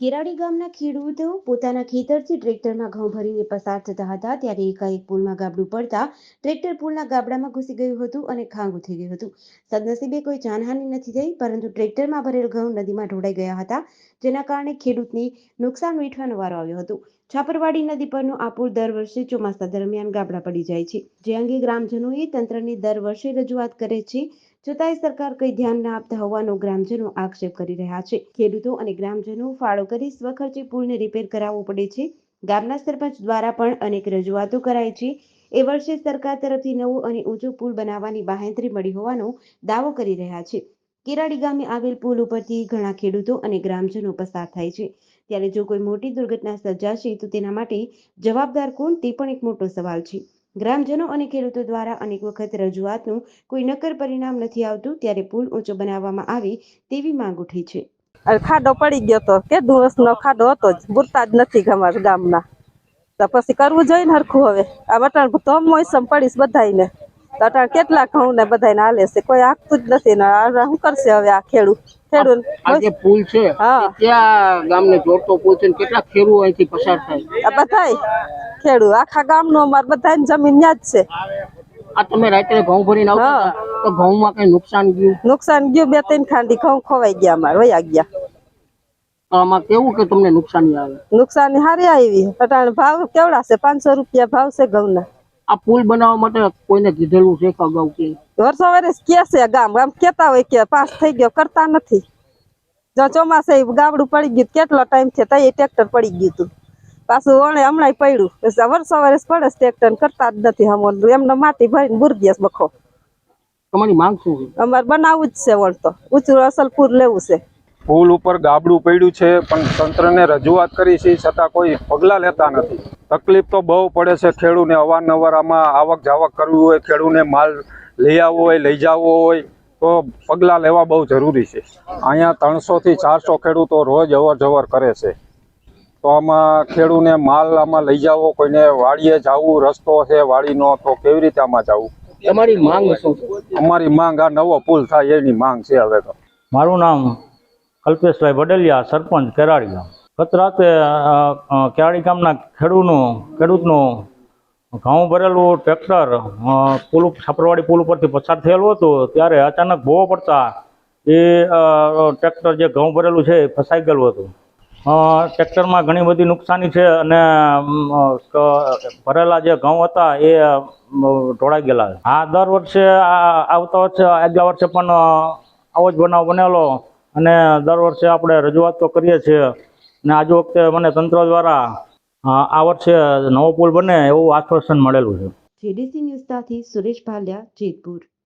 કેરાડી ગામના ખેડૂતો પોતાના ખેતરથી ટ્રેક્ટરમાં ઘઉં ભરીને પસાર થતા હતા. ત્યારે એકાએક પુલમાં ગાબડું પડતા ટ્રેક્ટર પુલના ગાબડામાં ઘૂસી ગયું હતું અને ખાંગું થઈ ગયું હતું. સદનસીબે કોઈ જાનહાનિ નથી થઈ, પરંતુ ટ્રેક્ટરમાં ભરેલ ઘઉં નદીમાં ઢોળાઈ ગયા હતા, જેના કારણે ખેડૂતને નુકસાન વેઠવાનો વારો આવ્યો હતો. છાપરવાડી નદી પરનો આ પુલ દર વર્ષે ચોમાસા દરમિયાન ગાબડા પડી જાય છે. જે અંગે ગ્રામજનોએ તંત્રની દર વર્ષે રજૂઆત કરે છે. છતાંય સરકાર કંઈ ધ્યાન ના આપતા હોવાનો ગ્રામજનો આક્ષેપ કરી રહ્યા છે. ખેડૂતો અને ગ્રામજનો ફાળો કરી સ્વખર્ચે પુલને રિપેર કરાવવો પડે છે. ગામના સરપંચ દ્વારા પણ અનેક રજૂઆતો કરાઈ છે. એ વર્ષે સરકાર તરફથી નવો અને ઊંચો પુલ બનાવવાની બાહેંધરી મળી હોવાનો દાવો કરી રહ્યા છે. કેરાડી ગામે આવેલ પુલ ઉપરથી ઘણા ખેડૂતો અને ગ્રામજનો પસાર થાય છે. ત્યારે જો કોઈ મોટી દુર્ઘટના સર્જાશે, તો તેના માટે જવાબદાર કોણ? તે પણ એક મોટો સવાલ છે. ગ્રામજનો અને ખેડૂતો દ્વારા અનેક વખત રજૂઆતનું કોઈ નક્કર પરિણામ નથી આવતું, ત્યારે પુલ ઊંચો બનાવવામાં આવે તેવી માંગ ઉઠી છે. ખાડો પડી ગયો તો કે દિવસનો ખાડો હતો જ, બુરતા જ નથી અમારા ગામના. તો પછી કરવું જોઈએ ને હરખું હવે. આ વટાણ તો મોસમ પડીશ બધાયને. તો અટાણ કેટલા ઘઉં ને બધાને હાલે છે. કોઈ આખતું જ નથી ને શું કરશે હવે આ ખેડૂત? ખેડૂત જે પુલ છે હા. એ ગામને જોડતો પુલ છે કેટલા ખેડૂતો અહીંથી પસાર થાય? બધાય ખેડૂત. આખા ગામનું અમારે બધાની જમીન જ છે. આ તમે રાત્રે ઘઉં ભરીને. હતા, તો ઘઉંમાં કઈ નુકસાન ગયું? નુકસાન ગયું બે ત્રણ ખાંડી ઘઉં ખોવાઈ ગયા અમારે વયા ગયા. આમાં કેવું કે તમને નુકસાની આવે? નુકસાની હારી આવી. અટાણ ભાવ કેવડા છે? પાંચસો રૂપિયા ભાવ છે ઘઉંના. આ પુલ બનાવવા માટે કોઈને કીધેલું છે કે અગાઉ કે? વર્ષો સવારે કે છે ગામ. ગામ કેતા હોય કે પાસ થઈ ગયો કરતા નથી. જો ચોમાસે ગાબડું પડી ગયું કેટલો ટાઈમ છે તઈ ટ્રેક્ટર પડી ગયું હતું. પાછું ઓણે હમણાં પડ્યું. પછી વર્ષો વર્ષ પડે ટ્રેક્ટર કરતા જ નથી હમણાં. એમને માટી ભરીને બુરગીસ બખો. તમારી માંગ શું અમારે બનાવવું જ છે વણ તો. ઊંચું અસલ પૂર લેવું છે. પુલ ઉપર ગાબડું પડ્યું છે પણ તંત્રને રજૂઆત કરી છે છતાં કોઈ પગલાં લેતા નથી. તકલીફ તો બહુ પડે છે ખેડૂને અવારનવાર આમાં આવક જાવક કરવી હોય ખેડૂને માલ લઈ આવવો હોય લઈ જવો હોય તો પગલાં લેવા બહુ જરૂરી છે. અહીંયા ત્રણસોથી ચારસો ખેડૂતો રોજ અવર જવર કરે છે. તો આમાં ખેડૂને માલ આમાં લઈ જવો કોઈને વાડીએ જવું રસ્તો છે વાડીનો તો કેવી રીતે આમાં જવું? તમારી માંગ શું અમારી માંગ આ નવો પુલ થાય એની માંગ છે હવે તો. મારું નામ કલ્પેશભાઈ વડેલિયા સરપંચ કેરાળી ગામ ગત અ, ગામના ખેડૂતનું ખેડૂતનું ઘઉં ભરેલું ટ્રેક્ટર પુલ છાપરવાડી પુલ ઉપરથી પસાર થયેલું હતું ત્યારે અચાનક ભોવો પડતા એ ટ્રેક્ટર જે ઘઉં ભરેલું છે એ ફસાઈ ગયેલું હતું. ટ્રેક્ટરમાં ઘણી બધી નુકસાની છે અને ભરેલા જે ઘઉં હતા એ ઢોળાઈ ગયેલા આ દર વર્ષે આવતા વર્ષે આગલા વર્ષે પણ આવો જ બનાવ બનેલો. અને દર વર્ષે આપણે રજૂઆત તો કરીએ છીએ. અને આજ વખતે મને તંત્ર દ્વારા આ વર્ષે નવો પુલ બને એવું આશ્વાસન મળેલું છે. JDC news Suresh Bhaliya, Jetpur.